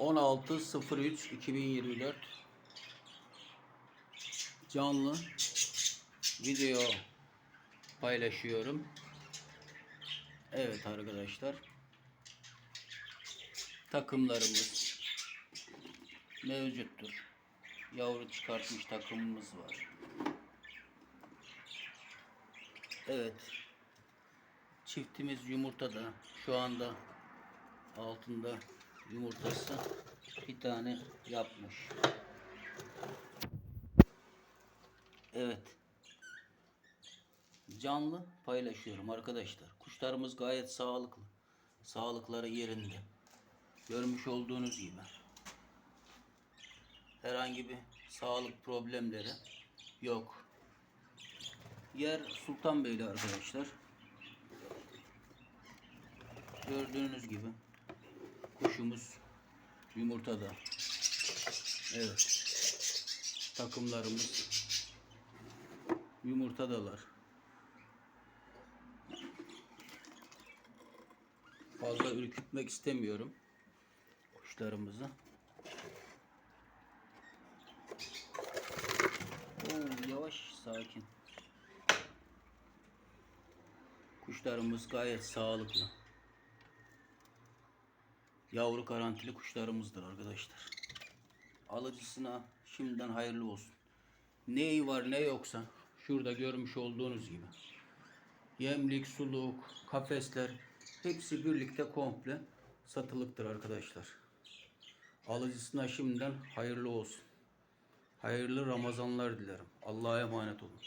16.03.2024 canlı video paylaşıyorum. Evet arkadaşlar. Takımlarımız mevcuttur. Yavru çıkartmış takımımız var. Evet. Çiftimiz yumurtada. Şu anda altında yumurtası bir tane yapmış. Evet. Canlı paylaşıyorum arkadaşlar. Kuşlarımız gayet sağlıklı. Sağlıkları yerinde. Görmüş olduğunuz gibi. Herhangi bir sağlık problemleri yok. Yer Sultanbeyli arkadaşlar. Gördüğünüz gibi kuşumuz yumurtada. Evet. Takımlarımız yumurtadalar. Fazla ürkütmek istemiyorum kuşlarımızı. Oo, yavaş sakin. Kuşlarımız gayet sağlıklı. Yavru garantili kuşlarımızdır arkadaşlar. Alıcısına şimdiden hayırlı olsun. Neyi var ne yoksa şurada görmüş olduğunuz gibi. Yemlik, suluk, kafesler hepsi birlikte komple satılıktır arkadaşlar. Alıcısına şimdiden hayırlı olsun. Hayırlı Ramazanlar dilerim. Allah'a emanet olun.